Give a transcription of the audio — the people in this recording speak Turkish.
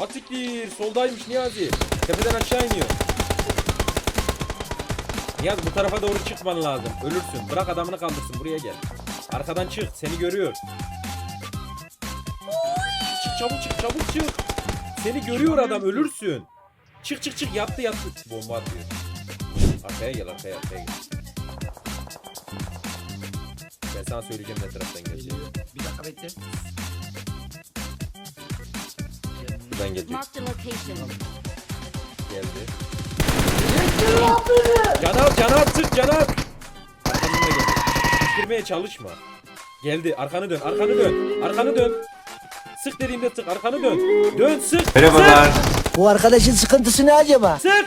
Atiktir. Soldaymış Niyazi. Tepeden aşağı iniyor. Niyazi bu tarafa doğru çıkman lazım. Ölürsün. Bırak adamını kaldırsın. Buraya gel. Arkadan çık. Seni görüyor. Çık çabuk çık çabuk çık. Seni görüyor adam ölürsün. Çık çık çık yattı yattı. Bomba atıyor. Arkaya gel arkaya arkaya gel. Ben sana söyleyeceğim ne taraftan geleceğini. Bir dakika bekle. Buradan gelecek. Geldi. Caner sık Caner. Arkandan da geldi. Bitirmeye çalışma. Geldi arkanı dön arkanı dön. Arkanı dön. Sık dediğimde sık arkanı dön. Dön sık. Merhabalar. Bu arkadaşın sıkıntısı ne acaba? Sık.